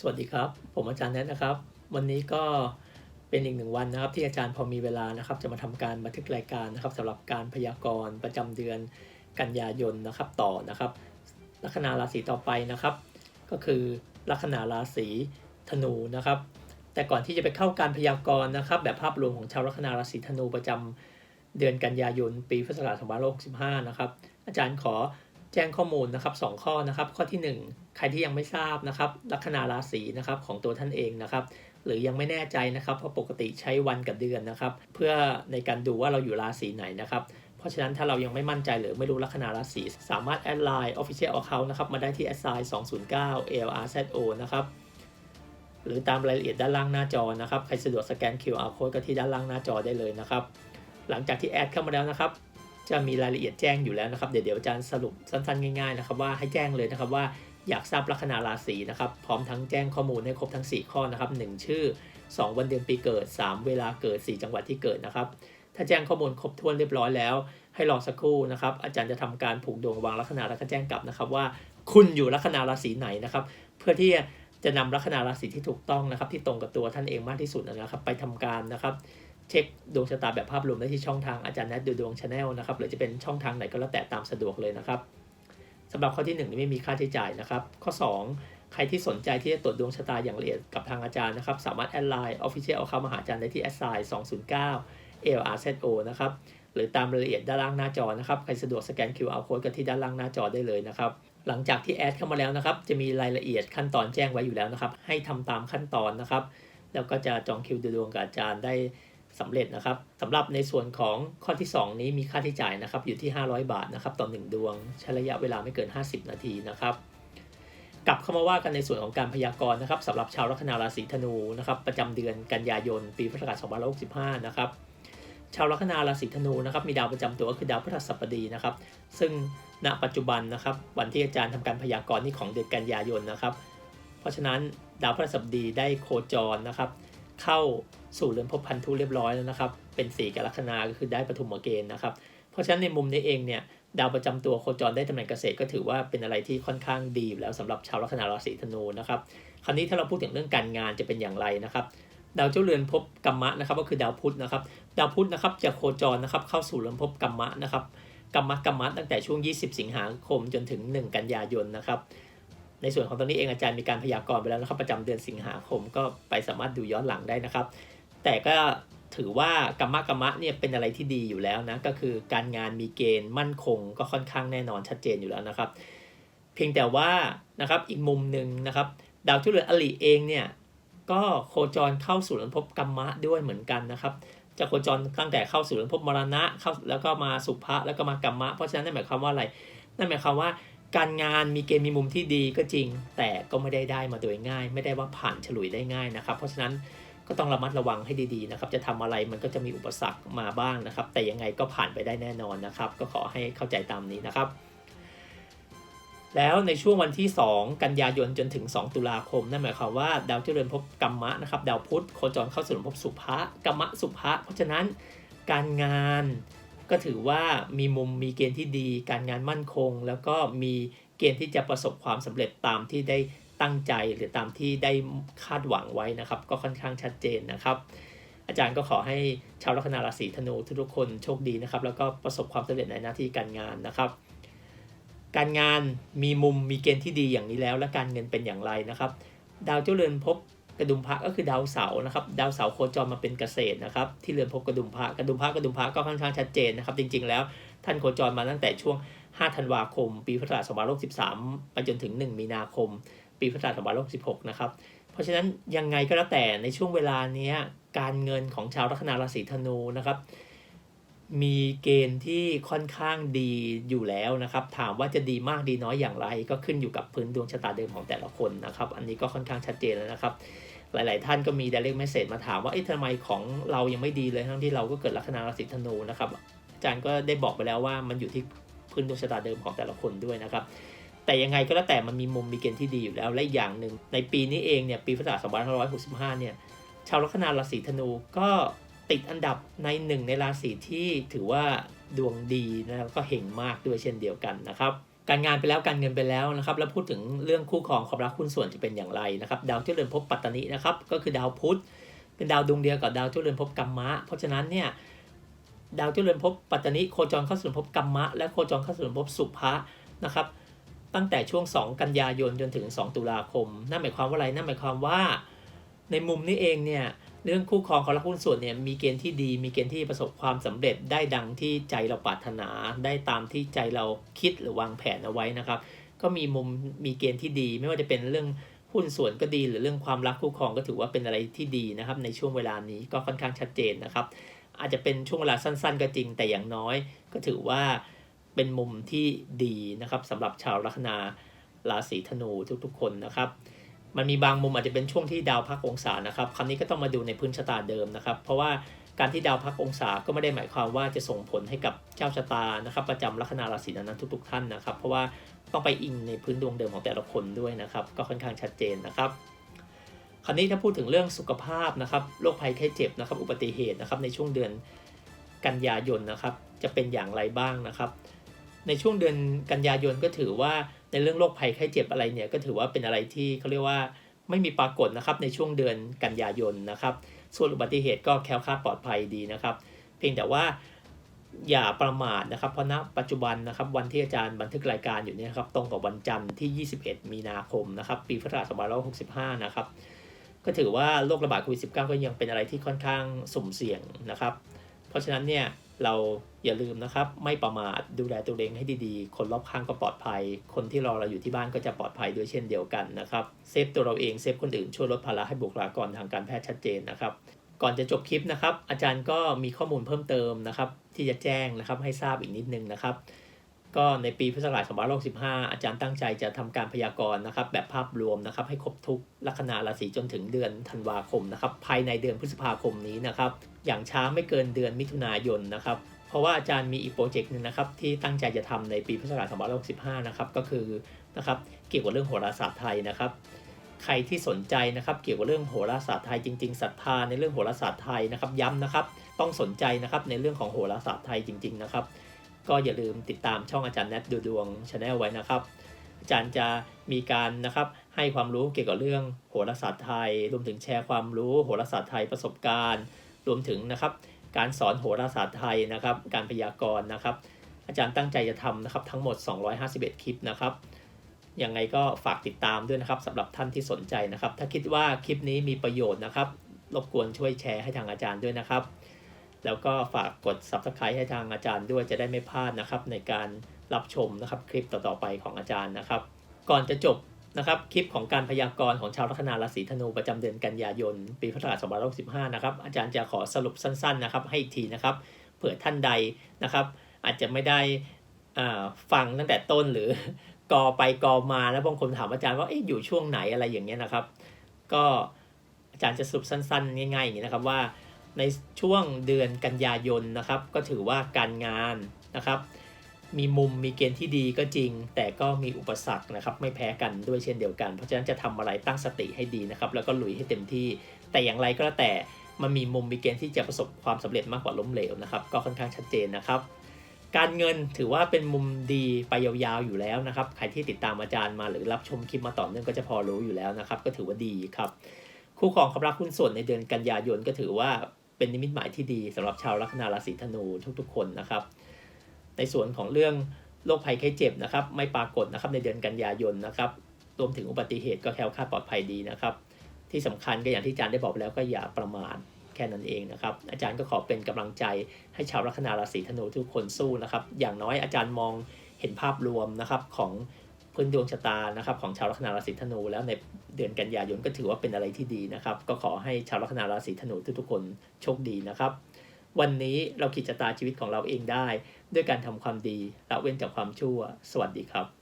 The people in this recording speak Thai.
สวัสดีครับ ผมอาจารย์แนทนะครับ วันนี้ก็เป็นอีกหนึ่งวันนะครับ ที่อาจารย์พอมีเวลานะครับ จะมาทำการบันทึกรายการนะครับสำหรับการพยากรณ์ประจำเดือนกันยายนนะครับต่อนะครับ ลัคนาราศีต่อไปนะครับ ก็คือลัคนาราศีธนูนะครับ แต่ก่อนที่จะไปเข้าการพยากรณ์นะครับ แบบภาพรวมของชาวลัคนาราศีธนูประจำเดือนกันยายน ปีพุทธศักราช2565 นะครับ อาจารย์ขอ แจ้งข้อมูลนะครับ 2 ข้อนะครับ ข้อที่ 1 ใครที่ยังไม่ทราบนะครับ ลัคนาราศีนะครับของตัวท่านเองนะครับ หรือยังไม่แน่ใจนะครับเพราะปกติใช้วันกับเดือนนะครับ เพื่อในการดูว่าเราอยู่ราศีไหนนะครับเพราะฉะนั้นถ้าเรายังไม่มั่นใจหรือไม่รู้ลัคนาราศีสามารถแอดไลน์ Official Account นะครับมาได้ที่ s i 209 ALRZO นะครับหรือตามรายละเอียดด้านล่างหน้าจอนะครับ ใครสะดวกสแกน QR code ก็ที่ด้านล่างหน้าจอได้เลยนะครับ หลังจากที่แอดเข้ามาแล้วนะครับ จะมีรายละเอียดแจ้งอยู่แล้วนะครับ เดี๋ยวเดี๋ยวอาจารย์สรุปสั้นๆง่ายๆนะครับว่าให้แจ้งเลยนะครับว่าอยากทราบลัคนาราศีนะครับ พร้อมทั้งแจ้งข้อมูลให้ครบทั้ง 4 ข้อนะครับ 1 ชื่อ 2 วันเดือนปีเกิด 3 เวลาเกิด 4 จังหวัดที่เกิดนะครับ ถ้าแจ้งข้อมูลครบถ้วนเรียบร้อยแล้ว ให้รอสักครู่นะครับ อาจารย์จะทำการผูกดวงวางลัคนาแล้วก็แจ้งกลับนะครับว่าคุณอยู่ลัคนาราศีไหนนะครับ เพื่อที่จะนำลัคนาราศีที่ถูกต้องนะครับ ที่ตรงกับตัวท่านเองมากที่สุดนะครับ ไปทำการนะครับ เช็คดวงชะตาแบบภาพรวมได้ที่ช่องทางอาจารย์แนทดูดวงชาแนลนะครับหรือจะเป็นช่องทางไหนก็แล้วแต่ตามสะดวกเลยนะครับสำหรับข้อที่1นี่ไม่มีค่าใช้จ่ายนะครับ ข้อ 2 ใครที่สนใจที่จะตรวจดวงชะตาอย่างละเอียดกับทางอาจารย์นะครับ สามารถแอดไลน์ Official เอาเข้ามาหาอาจารย์ได้ที่ a s i 209 LRZO นะครับหรือตามรายละเอียดด้านล่างหน้าจอนะครับใครสะดวกสแกน QR code กันที่ด้านล่างหน้าจอได้เลยนะครับหลังจากที่แอดเข้ามาแล้วนะครับจะมีรายละเอียดขั้นตอนแจ้งไว้อยู่แล้วนะครับให้ทำตามขั้นตอนนะครับแล้วก็จะจองคิวดูดวงกับอาจารย์ได้ สำเร็จนะครับสำหรับในส่วนของข้อที่ 2 นี้มีค่าใช้จ่ายนะครับอยู่ที่ 500 บาทนะครับต่อ 1 ดวง ใช้ระยะเวลาไม่เกิน 50 นาทีนะครับกลับเข้ามาว่ากันในส่วนของการพยากรณ์นะครับสำหรับชาวลัคนาราศีธนูนะครับประจำเดือนกันยายน ปีพุทธศักราช2565 นะครับชาวลัคนาราศีธนูนะครับมีดาวประจำตัวก็คือดาวพฤหัสบดีนะครับ ซึ่งณปัจจุบันนะครับวันที่อาจารย์ทำการพยากรณ์นี่ของเดือนกันยายนนะครับ เพราะฉะนั้นดาวพฤหัสบดีได้โคจรนะครับ เข้าสู่เรือนภพพันธุเรียบร้อยแล้วนะครับ เป็นสีกัลัคนาก็คือได้ปฐุมเกณฑ์นะครับ เพราะฉะนั้นในมุมนี้เองเนี่ยดาวประจำตัวโคจรได้ตำแหน่งเกษตรก็ถือว่าเป็นอะไรที่ค่อนข้างดีแล้วสำหรับชาวลัคนาราศีธนูนะครับ คราวนี้ถ้าเราพูดถึงเรื่องการงานจะเป็นอย่างไรนะครับ ดาวเจ้าเรือนภพกัมมะนะครับก็คือดาวพุธนะครับ ดาวพุธนะครับจะโคจรนะครับเข้าสู่เรือนภพกัมมะนะครับกัมมะกัมมะตั้งแต่ช่วง 20 สิงหาคมจนถึง 1 กันยายนนะครับ ในส่วนของตอนนี้เองอาจารย์มีการพยากรณ์ไปแล้วนะครับ ประจำเดือนสิงหาคมก็ไปสามารถดูย้อนหลังได้นะครับ แต่ก็ถือว่ากรรมะกรรมะเนี่ยเป็นอะไรที่ดีอยู่แล้วนะก็คือการงานมีเกณฑ์มั่นคง ก็ค่อนข้างแน่นอนชัดเจนอยู่แล้วนะครับ เพียงแต่ว่านะครับอีกมุมหนึ่งนะครับ ดาวจุเรืออลิเองเนี่ยก็โคจรเข้าสู่เรือนภพกรรมะด้วยเหมือนกันนะครับ จะโคจรตั้งแต่เข้าสู่เรือนภพมรณะเข้าแล้วก็มาสุภะแล้วก็มากรรมะ เพราะฉะนั้นนั่นหมายความว่าอะไรนั่นหมายความว่า การงานมีเกณฑ์มีมุมที่ดีก็จริง แต่ก็ไม่ได้ได้มาโดยง่าย ไม่ได้ว่าผ่านฉลุยได้ง่ายนะครับ เพราะฉะนั้นก็ต้องระมัดระวังให้ดีๆนะครับ จะทำอะไรมันก็จะมีอุปสรรคมาบ้างนะครับ แต่ยังไงก็ผ่านไปได้แน่นอนนะครับ ก็ขอให้เข้าใจตามนี้นะครับ แล้วในช่วงวันที่ 2 กันยายนจนถึง 2 ตุลาคม นั่นหมายความว่าดาวเจริญภพกัมมะนะครับ ดาวพุธโคจรเข้าสู่ภพสุภะกัมมะสุภะเพราะฉะนั้นการงาน ก็ถือว่ามีมุมมีเกณฑ์ที่ดี การงานมั่นคง แล้วก็มีเกณฑ์ที่จะประสบความสำเร็จตามที่ได้ตั้งใจหรือตามที่ได้คาดหวังไว้นะครับ ก็ค่อนข้างชัดเจนนะครับ อาจารย์ก็ขอให้ชาวลัคนาราศีธนูทุกคนโชคดีนะครับ แล้วก็ประสบความสำเร็จในหน้าที่การงานนะครับ การงานมีมุมมีเกณฑ์ที่ดีอย่างนี้แล้ว และการเงินเป็นอย่างไรนะครับ ดาวเจ้าเรือนภพ กระดุมพระก็คือดาวเสาร์นะครับ ดาวเสาร์โคจรมาเป็นเกษตรนะครับ ที่เรือนพบกระดุมพระกระดุมพระกระดุมพระก็ค่อนข้างชัดเจนนะครับ จริงๆแล้วท่านโคจรมาตั้งแต่ช่วง 5 ธันวาคม ปีพุทธศักราช2563ไปจนถึง 1 มีนาคม ปีพุทธศักราช2566นะครับ เพราะฉะนั้นยังไงก็แล้วแต่ในช่วงเวลานี้การเงินของชาวลัคนาราศีธนูนะครับ มีเกณฑ์ที่ค่อนข้างดีอยู่แล้วนะครับ ถามว่าจะดีมากดีน้อยอย่างไร ก็ขึ้นอยู่กับพื้นดวงชะตาเดิมของแต่ละคนนะครับ อันนี้ก็ค่อนข้างชัดเจนแล้วนะครับ หลาย ๆ ท่านก็มี direct message มาถามว่าเอ๊ะทำไมของเรายังไม่ดีเลยทั้งที่เราก็เกิดลัคนาราศีธนูนะครับอาจารย์ก็ได้บอกไปแล้วว่ามันอยู่ที่พื้นดวงชะตาเดิมของแต่ละคนด้วยนะครับแต่ยังไงก็แล้วแต่มันมีมุมมีเกณฑ์ที่ดีอยู่แล้วและอย่างหนึ่งในปีนี้เองเนี่ยปีพุทธศักราช2565เนี่ยชาวลัคนาราศีธนูก็ ติดอันดับในหนึ่งในราศีที่ถือว่าดวงดีนะครับก็เห่งมากด้วยเช่นเดียวกันนะครับ การงานไปแล้วการเงินไปแล้วนะครับ แล้วพูดถึงเรื่องคู่ครองความรักหุ้นส่วนจะเป็นอย่างไรนะครับ ดาวเจ้าเรือนภพปัตตานีนะครับ ก็คือดาวพุธ เป็นดาวดวงเดียวกับดาวเจ้าเรือนภพกัมมะ เพราะฉะนั้นเนี่ยดาวเจ้าเรือนภพปัตตานีโคจรเข้าสู่ภพกัมมะ และโคจรเข้าสู่ภพสุภะนะครับ ตั้งแต่ช่วง 2 กันยายนจนถึง 2 ตุลาคม นั่นหมายความว่าอะไรนั่นหมายความว่า ในมุมนี้เองเนี่ย เรื่องคู่ครองความรักหุ้นส่วนเนี่ยมีเกณฑ์ที่ดี มีเกณฑ์ที่ประสบความสำเร็จได้ดังที่ใจเราปรารถนาได้ตามที่ใจเราคิดหรือวางแผนเอาไว้นะครับ ก็มีมุมมีเกณฑ์ที่ดี ไม่ว่าจะเป็นเรื่องหุ้นส่วนก็ดี หรือเรื่องความรักคู่ครองก็ถือว่าเป็นอะไรที่ดีนะครับ ในช่วงเวลานี้ก็ค่อนข้างชัดเจนนะครับ อาจจะเป็นช่วงเวลาสั้น ๆ ก็จริงแต่อย่างน้อย ก็ถือว่าเป็นมุมที่ดีนะครับสำหรับชาวลัคนาราศีธนูทุกๆ คนนะครับ มันมีบางมุมอาจจะเป็นช่วงที่ดาวพักองศานะครับคราวนี้ก็ต้องมาดูในพื้นชะตาเดิมนะครับ เพราะว่าการที่ดาวพักองศาก็ไม่ได้หมายความว่าจะส่งผลให้กับเจ้าชะตานะครับ ประจำลัคนาราศีนั้นทุก ๆ ท่านนะครับ เพราะว่าต้องไปอิงในพื้นดวงเดิมของแต่ละคนด้วยนะครับ ก็ค่อนข้างชัดเจนนะครับคราวนี้ถ้าพูดถึงเรื่องสุขภาพนะครับโรคภัยไข้เจ็บนะครับ อุบัติเหตุนะครับในช่วงเดือนกันยายนนะครับ จะเป็นอย่างไรบ้างนะครับ ในช่วงเดือนกันยายนก็ถือว่า ในเรื่องโรคภัยไข้เจ็บอะไรเนี่ยก็ถือว่าเป็นอะไรที่เขาเรียกว่าไม่มีปรากฏนะครับในช่วงเดือนกันยายนนะครับ ส่วนอุบัติเหตุก็แคล้วคลาดปลอดภัยดีนะครับ เพียงแต่ว่าอย่าประมาทนะครับ เพราะณปัจจุบันนะครับวันที่อาจารย์บันทึกรายการอยู่เนี่ยครับตรงกับวันจันทร์ที่ 21 มีนาคมนะครับปีพุทธศักราช2565 นะครับ ก็ถือว่าโรคระบาดโควิด -19 ก็ยังเป็นอะไรที่ค่อนข้างสุ่มเสี่ยงนะครับ เพราะฉะนั้นเนี่ย เราอย่าลืมนะครับ ไม่ประมาทดูแลตัวเองให้ดีๆ คนรอบข้างก็ปลอดภัย คนที่รอเราอยู่ที่บ้านก็จะปลอดภัยด้วยเช่นเดียวกันนะครับเซฟตัวเราเองเซฟคนอื่นช่วยลดภาระให้บุคลากรทางการแพทย์ชัดเจนนะครับ ก่อนจะจบคลิปนะครับ อาจารย์ก็มีข้อมูลเพิ่มเติมนะครับ ที่จะแจ้งนะครับให้ทราบอีกนิดนึงนะครับ ก็ในปีพุทธศักราช2565 อาจารย์ตั้งใจจะทำการพยากรณ์นะครับ แบบภาพรวมนะครับ ให้ครบทุกลัคนาราศีจนถึงเดือนธันวาคมนะครับ ภายในเดือนพฤษภาคมนี้นะครับ อย่างช้าไม่เกินเดือนมิถุนายนนะครับ เพราะว่าอาจารย์มีอีกโปรเจกต์หนึ่งนะครับ ที่ตั้งใจจะทำในปีพุทธศักราช2565 นะครับ ก็คือนะครับเกี่ยวกับเรื่องโหราศาสตร์ไทยนะครับใครที่สนใจนะครับเกี่ยวกับเรื่องโหราศาสตร์ไทยจริงๆศรัทธาในเรื่องโหราศาสตร์ไทยนะครับ ย้ำนะครับ ต้องสนใจนะครับในเรื่องของโหราศาสตร์ไทยจริง ๆ นะครับ ก็อย่าลืมติดตามช่องอาจารย์แนทดูดวงชาแนลไว้นะครับ อาจารย์จะมีการนะครับให้ความรู้เกี่ยวกับเรื่องโหราศาสตร์ไทย รวมถึงแชร์ความรู้โหราศาสตร์ไทยประสบการณ์ รวมถึงนะครับการสอนโหราศาสตร์ไทยนะครับ การพยากรณ์นะครับ อาจารย์ตั้งใจจะทำนะครับทั้งหมด 251 คลิปนะครับยังไงก็ฝากติดตามด้วยนะครับสำหรับท่านที่สนใจนะครับ ถ้าคิดว่าคลิปนี้มีประโยชน์นะครับ รบกวนช่วยแชร์ให้ทางอาจารย์ด้วยนะครับ แล้วก็ฝากกด subscribe ให้ทางอาจารย์ด้วยจะได้ไม่พลาดนะครับ ในการรับชมนะครับคลิปต่อๆไปของอาจารย์นะครับ ก่อนจะจบนะครับคลิปของการพยากรณ์ของชาวลัคนาราศีธนูประจำเดือนกันยายน ปีพุทธศักราช2565นะครับอาจารย์จะขอสรุปสั้นๆนะครับให้อีกทีนะครับเผื่อท่านใดนะครับ อาจจะไม่ได้ฟังตั้งแต่ต้นหรือกอไปกอมาแล้วบางคนถามอาจารย์ว่าเอ๊ะอยู่ช่วงไหนอะไรอย่างเงี้ยนะครับ ก็อาจารย์จะสรุปสั้นๆ ง่ายๆอย่างนี้นะครับว่า ในช่วงเดือนกันยายนนะครับ ก็ถือว่าการงานนะครับ มีมุมมีเกณฑ์ที่ดีก็จริง แต่ก็มีอุปสรรคนะครับ ไม่แพ้กันด้วยเช่นเดียวกัน เพราะฉะนั้นจะทำอะไรตั้งสติให้ดีนะครับ แล้วก็ลุยให้เต็มที่ แต่อย่างไรก็แล้วแต่มันมีมุมมีเกณฑ์ที่จะประสบความสำเร็จมากกว่าล้มเหลวนะครับ ก็ค่อนข้างชัดเจนนะครับ การเงินถือว่าเป็นมุมดีไปยาวๆอยู่แล้วนะครับ ใครที่ติดตามอาจารย์มาหรือรับชมคลิปมาต่อเนื่องก็จะพอรู้อยู่แล้วนะครับ ก็ถือว่าดีครับ คู่ครองความรักหุ้นส่วนในเดือนกันยายนก็ถือว่า เป็นนิมิตหมายที่ดีสำหรับชาวลัคนาราศีธนูทุกๆ คนนะครับ ในส่วนของเรื่องโรคภัยไข้เจ็บนะครับ ไม่ปรากฏนะครับในเดือนกันยายนนะครับรวมถึงอุบัติเหตุก็แคล้วคลาดปลอดภัยดีนะครับ ที่สำคัญก็อย่างที่อาจารย์ได้บอกไปแล้วก็อย่าประมาทแค่นั้นเองนะครับ อาจารย์ก็ขอเป็นกำลังใจให้ชาวลัคนาราศีธนูทุกคนสู้นะครับ อย่างน้อยอาจารย์มองเห็นภาพรวมนะครับของพื้นดวงชะตานะครับของชาวลัคนาราศีธนูแล้วใน เดือนกันยายนก็ถือว่าเป็นอะไรที่ดีนะครับ ก็ขอให้ชาวลัคนาราศีธนูทุกๆคนโชคดีนะครับ วันนี้เราขีดชะตาชีวิตของเราเองได้ ด้วยการทำความดีละเว้นจากความชั่ว สวัสดีครับ